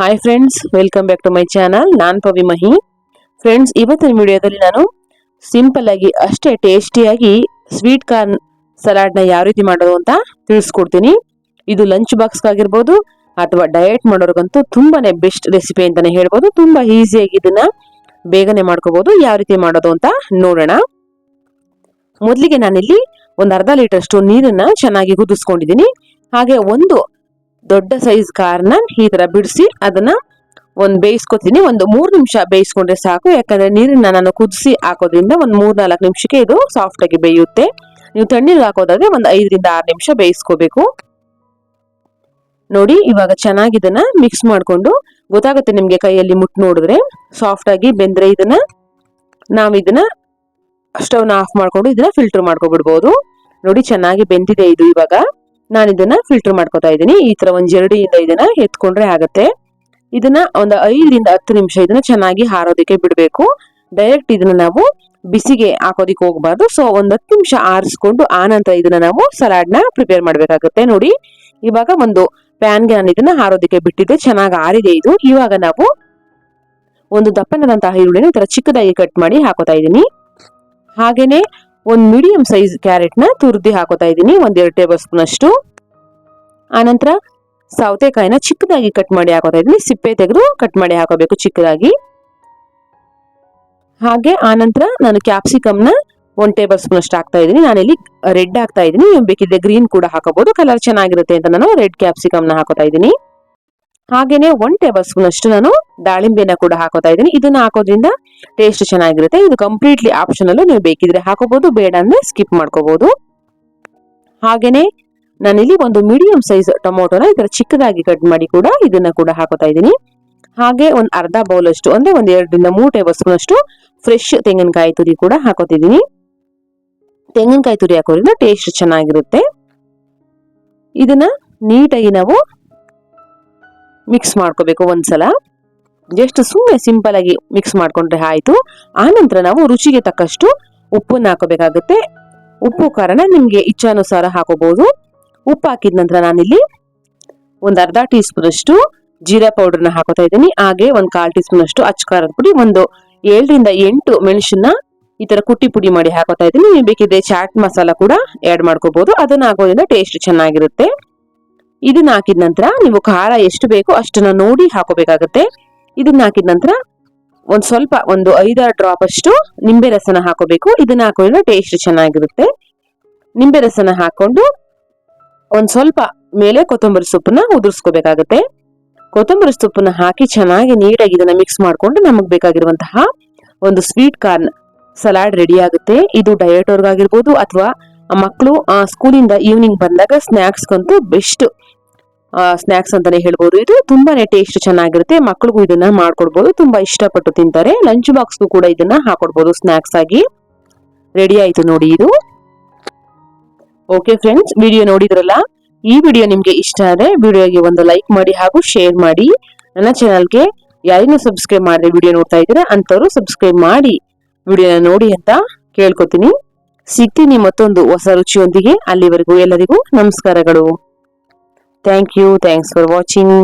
Hi friends welcome back to my channel non Pavi Mahi. Friends ಇವತ್ತಿನ ವಿಡಿಯೋದಲ್ಲಿ ನಾನು ಸಿಂಪಲ್ ಆಗಿ, ಅಷ್ಟೇ ಟೇಸ್ಟಿಯಾಗಿ ಸ್ವೀಟ್ ಕಾರ್ನ್ ಸಲಾಡ್ನ ಯಾವ ರೀತಿ ಮಾಡೋದು ಅಂತ ತಿಳಿಸ್ಕೊಡ್ತೀನಿ. ಇದು ಲಂಚ್ ಬಾಕ್ಸ್ಗಾಗಿರ್ಬೋದು ಅಥವಾ ಡಯಟ್ ಮಾಡೋರ್ಗಂತೂ ತುಂಬಾನೇ ಬೆಸ್ಟ್ ರೆಸಿಪಿ ಅಂತಾನೆ ಹೇಳ್ಬೋದು. ತುಂಬಾ ಈಸಿಯಾಗಿ ಇದನ್ನ ಬೇಗನೆ ಮಾಡ್ಕೋಬೋದು, ಯಾವ ರೀತಿ ಮಾಡೋದು ಅಂತ ನೋಡೋಣ. ಮೊದಲಿಗೆ ನಾನಿಲ್ಲಿ ಒಂದು ಅರ್ಧ ಲೀಟರ್ ಅಷ್ಟು ನೀರನ್ನ ಚೆನ್ನಾಗಿ ಕುದಿಸ್ಕೊಂಡಿದ್ದೀನಿ ಹಾಗೆ ಒಂದು ದೊಡ್ಡ ಸೈಜ್ ಕಾರ್ನ ಈ ತರ ಬಿಡಿಸಿ ಅದನ್ನ ಒಂದ್ ಬೇಯಿಸ್ಕೊತೀನಿ. ಒಂದು ಮೂರು ನಿಮಿಷ ಬೇಯಿಸ್ಕೊಂಡ್ರೆ ಸಾಕು. ಯಾಕಂದ್ರೆ ನೀರನ್ನ ನಾನು ಕುದಿಸಿ ಹಾಕೋದ್ರಿಂದ ಒಂದು ಮೂರ್ ನಾಲ್ಕು ನಿಮಿಷಕ್ಕೆ ಇದು ಸಾಫ್ಟ್ ಆಗಿ ಬೇಯುತ್ತೆ. ನೀವು ತಣ್ಣೀರು ಹಾಕೋದಾದ್ರೆ ಒಂದು ಐದರಿಂದ ಆರು ನಿಮಿಷ ಬೇಯಿಸ್ಕೋಬೇಕು. ನೋಡಿ, ಇವಾಗ ಚೆನ್ನಾಗಿ ಇದನ್ನ ಮಿಕ್ಸ್ ಮಾಡ್ಕೊಂಡು ಗೊತ್ತಾಗುತ್ತೆ ನಿಮಗೆ ಕೈಯಲ್ಲಿ ಮುಟ್ಟು ನೋಡಿದ್ರೆ. ಸಾಫ್ಟ್ ಆಗಿ ಬೆಂದ್ರೆ ಇದನ್ನ ನಾವ್ ಇದನ್ನ ಸ್ಟವ್ನ ಆಫ್ ಮಾಡ್ಕೊಂಡು ಇದನ್ನ ಫಿಲ್ಟರ್ ಮಾಡ್ಕೊಬಿಡ್ಬೋದು. ನೋಡಿ, ಚೆನ್ನಾಗಿ ಬೆಂದಿದೆ ಇದು ಇವಾಗ. ನಾನು ಇದನ್ನ ಫಿಲ್ಟರ್ ಮಾಡ್ಕೋತಾ ಇದ್ದೀನಿ. ಈ ತರ ಒಂದ್ ಜರಡಿಯಿಂದ ಇದನ್ನ ಎತ್ಕೊಂಡ್ರೆ ಆಗತ್ತೆ. ಇದನ್ನ ಒಂದು ಐದರಿಂದ ಹತ್ತು ನಿಮಿಷ ಇದನ್ನ ಚೆನ್ನಾಗಿ ಹಾರೋದಕ್ಕೆ ಬಿಡಬೇಕು. ಡೈರೆಕ್ಟ್ ಇದನ್ನ ನಾವು ಬಿಸಿಗೆ ಹಾಕೋದಿಕ್ಕೆ ಹೋಗ್ಬಾರ್ದು. ಸೊ ಒಂದ್ ಹತ್ತು ನಿಮಿಷ ಆರಿಸ್ಕೊಂಡು ಆನಂತರ ನಂತರ ಇದನ್ನ ನಾವು ಸಲಾಡ್ನ ಪ್ರಿಪೇರ್ ಮಾಡ್ಬೇಕಾಗತ್ತೆ. ನೋಡಿ, ಇವಾಗ ಒಂದು ಪ್ಯಾನ್ಗೆ ನಾನು ಇದನ್ನ ಹಾರೋದಕ್ಕೆ ಬಿಟ್ಟಿದ್ದೆ. ಚೆನ್ನಾಗಿ ಆರಿದೆ ಇದು. ಇವಾಗ ನಾವು ಒಂದು ದಪ್ಪನದಂತಹ ಈರುಳ್ಳಿನ ಈ ತರ ಚಿಕ್ಕದಾಗಿ ಕಟ್ ಮಾಡಿ ಹಾಕೋತಾ ಇದ್ದೀನಿ. ಹಾಗೇನೆ ಒಂದ್ ಮೀಡಿಯಂ ಸೈಜ್ ಕ್ಯಾರೆಟ್ನ ತುರ್ದಿ ಹಾಕೋತಾ ಇದ್ದೀನಿ, ಒಂದೆರಡು ಟೇಬಲ್ ಸ್ಪೂನ್ ಅಷ್ಟು ಆನಂತರ ಸೌತೆಕಾಯಿನ ಚಿಕ್ಕದಾಗಿ ಕಟ್ ಮಾಡಿ ಹಾಕೋತಾ ಇದ್ದೀನಿ, ಸಿಪ್ಪೆ ತೆಗೆದು ಕಟ್ ಮಾಡಿ ಹಾಕೋಬೇಕು ಚಿಕ್ಕದಾಗಿ. ಹಾಗೆ ಆನಂತರ ನಾನು ಕ್ಯಾಪ್ಸಿಕಮ್ನ ಒಂದು ಟೇಬಲ್ ಸ್ಪೂನ್ ಅಷ್ಟು ಹಾಕ್ತಾ ಇದ್ದೀನಿ, ನಾನಿಲ್ಲಿ ರೆಡ್ ಹಾಕ್ತಾ ಇದ್ದೀನಿ ಬೇಕಿದ್ರೆ ಗ್ರೀನ್ ಕೂಡ ಹಾಕೋಬಹುದು ಕಲರ್ ಚೆನ್ನಾಗಿರುತ್ತೆ ಅಂತ ನಾನು ರೆಡ್ ಕ್ಯಾಪ್ಸಿಕಮ್ನ ಹಾಕೋತಾ ಇದ್ದೀನಿ. ಹಾಗೇನೆ ಒನ್ ಟೇಬಲ್ ಸ್ಪೂನ್ ಅಷ್ಟು ನಾನು ದಾಳಿಂಬೆನ ಕೂಡ ಹಾಕೋತಾ ಇದ್ದೀನಿ. ಇದನ್ನ ಹಾಕೋದ್ರಿಂದ ಟೇಸ್ಟ್ ಚೆನ್ನಾಗಿರುತ್ತೆ. ಇದು ಕಂಪ್ಲೀಟ್ಲಿ ಆಪ್ಷನಲ್ಲೂ ನೀವು ಬೇಕಿದ್ರೆ ಹಾಕೋಬಹುದು ಬೇಡ ಅಂದ್ರೆ ಸ್ಕಿಪ್ ಮಾಡ್ಕೋಬಹುದು ಹಾಗೇನೆ ನಾನಿಲ್ಲಿ ಒಂದು ಮೀಡಿಯಂ ಸೈಜ್ ಟೊಮೊಟೊನ ಈ ತರ ಚಿಕ್ಕದಾಗಿ ಕಟ್ ಮಾಡಿ ಕೂಡ ಇದನ್ನ ಕೂಡ ಹಾಕೋತಾ ಇದ್ದೀನಿ. ಹಾಗೆ ಒಂದು ಅರ್ಧ ಬೌಲ್ ಅಷ್ಟು ಅಂದ್ರೆ ಒಂದ್ ಎರಡರಿಂದ ಮೂರು ಟೇಬಲ್ ಸ್ಪೂನ್ ಅಷ್ಟು ಫ್ರೆಶ್ ತೆಂಗಿನಕಾಯಿ ತುರಿ ಕೂಡ ಹಾಕೋತಿದ್ದೀನಿ. ತೆಂಗಿನಕಾಯಿ ತುರಿ ಹಾಕೋದ್ರಿಂದ ಟೇಸ್ಟ್ ಚೆನ್ನಾಗಿರುತ್ತೆ. ಇದನ್ನ ನೀಟಾಗಿ ನಾವು ಮಿಕ್ಸ್ ಮಾಡ್ಕೋಬೇಕು ಒಂದ್ಸಲ. ಜಸ್ಟ್ ಸುಮ್ಮನೆ ಸಿಂಪಲ್ ಆಗಿ ಮಿಕ್ಸ್ ಮಾಡ್ಕೊಂಡ್ರೆ ಆಯ್ತು. ಆನಂತರ ನಾವು ರುಚಿಗೆ ತಕ್ಕಷ್ಟು ಉಪ್ಪನ್ನು ಹಾಕೋಬೇಕಾಗುತ್ತೆ. ಉಪ್ಪು ಕಾರಣ ನಿಮ್ಗೆ ಇಚ್ಛಾನುಸಾರ ಹಾಕೋಬಹುದು ಉಪ್ಪು ಹಾಕಿದ ನಂತರ ನಾನಿಲ್ಲಿ ಒಂದ್ ಅರ್ಧ ಟೀ ಸ್ಪೂನ್ ಅಷ್ಟು ಜೀರಾ ಪೌಡರ್ನ ಹಾಕೋತಾ ಇದ್ದೀನಿ. ಹಾಗೆ ಒಂದ್ ಕಾಲ್ ಟೀ ಸ್ಪೂನ್ ಅಷ್ಟು ಅಚ್ಚ ಖಾರದ ಪುಡಿ, ಒಂದು ಏಳರಿಂದ ಎಂಟು ಮೆಣಸನ್ನ ಈ ತರ ಕುಟ್ಟಿ ಪುಡಿ ಮಾಡಿ ಹಾಕೋತಾ ಇದ್ದೀನಿ. ನೀವು ಬೇಕಿದ್ರೆ ಚಾಟ್ ಮಸಾಲ ಕೂಡ ಆಡ್ ಮಾಡ್ಕೋಬಹುದು ಅದನ್ನ ಹಾಕೋದ್ರಿಂದ ಟೇಸ್ಟ್ ಚೆನ್ನಾಗಿರುತ್ತೆ. ಇದನ್ನ ಹಾಕಿದ ನಂತರ ನೀವು ಖಾರ ಎಷ್ಟು ಬೇಕೋ ಅಷ್ಟನ್ನ ನೋಡಿ ಹಾಕೋಬೇಕಾಗತ್ತೆ. ಇದನ್ನ ಹಾಕಿದ ನಂತರ ಒಂದ್ ಸ್ವಲ್ಪ ಒಂದು ಐದಾರು ಡ್ರಾಪ್ ಅಷ್ಟು ನಿಂಬೆ ರಸನ ಹಾಕೋಬೇಕು. ಇದನ್ನ ಹಾಕೋದ್ರಿಂದ ಟೇಸ್ಟ್ ಚೆನ್ನಾಗಿರುತ್ತೆ. ನಿಂಬೆ ರಸನ ಹಾಕೊಂಡು ಒಂದ್ ಸ್ವಲ್ಪ ಮೇಲೆ ಕೊತ್ತಂಬರಿ ಸೊಪ್ಪನ್ನ ಉದುರಿಸ್ಕೋಬೇಕಾಗತ್ತೆ. ಕೊತ್ತಂಬರಿ ಸೊಪ್ಪನ್ನ ಹಾಕಿ ಚೆನ್ನಾಗಿ ನೀಟಾಗಿ ಇದನ್ನ ಮಿಕ್ಸ್ ಮಾಡ್ಕೊಂಡು ನಮಗ್ ಬೇಕಾಗಿರುವಂತಹ ಒಂದು ಸ್ವೀಟ್ ಕಾರ್ನ್ ಸಲಾಡ್ ರೆಡಿ ಆಗುತ್ತೆ. ಇದು ಡಯಟ್ ಅವ್ರಿಗಾಗಿರ್ಬೋದು ಅಥವಾ ಮಕ್ಕಳು ಸ್ಕೂಲಿಂದ ಈವ್ನಿಂಗ್ ಬಂದಾಗ ಸ್ನ್ಯಾಕ್ಸ್ಗಂತೂ ಬೆಸ್ಟ್ ಸ್ನ್ಯಾಕ್ಸ್ ಅಂತಾನೆ ಹೇಳ್ಬೋದು. ಇದು ತುಂಬಾನೇ ಟೇಸ್ಟ್ ಚೆನ್ನಾಗಿರುತ್ತೆ. ಮಕ್ಕಳಿಗೂ ಇದನ್ನ ಮಾಡ್ಕೊಡ್ಬೋದು. ತುಂಬಾ ಇಷ್ಟಪಟ್ಟು ತಿಂತಾರೆ. ಲಂಚ್ ಬಾಕ್ಸ್ಗೂ ಕೂಡ ಇದನ್ನ ಹಾಕೊಡ್ಬೋದು ಸ್ನ್ಯಾಕ್ಸ್ ಆಗಿ. ರೆಡಿ ಆಯ್ತು ನೋಡಿ ಇದು. ಓಕೆ ಫ್ರೆಂಡ್ಸ್ ವಿಡಿಯೋ ನೋಡಿದ್ರಲ್ಲ? ಈ ವಿಡಿಯೋ ನಿಮ್ಗೆ ಇಷ್ಟ ಆದ್ರೆ ವಿಡಿಯೋಗೆ ಒಂದು ಲೈಕ್ ಮಾಡಿ ಹಾಗೂ ಶೇರ್ ಮಾಡಿ. ನನ್ನ ಚಾನಲ್ಗೆ ಯಾರಿನೂ ಸಬ್ಸ್ಕ್ರೈಬ್ ಮಾಡಿದ್ರೆ ವಿಡಿಯೋ ನೋಡ್ತಾ ಇದ್ದೀರಾ ಅಂತವರು ಸಬ್ಸ್ಕ್ರೈಬ್ ಮಾಡಿ. ವಿಡಿಯೋನ ನೋಡಿ ಅಂತ ಕೇಳ್ಕೊತೀನಿ. ಸಿಗ್ತೀನಿ ಮತ್ತೊಂದು ಹೊಸ ರುಚಿಯೊಂದಿಗೆ ಅಲ್ಲಿವರೆಗೂ ಎಲ್ಲರಿಗೂ ನಮಸ್ಕಾರಗಳು. Thank you thanks for watching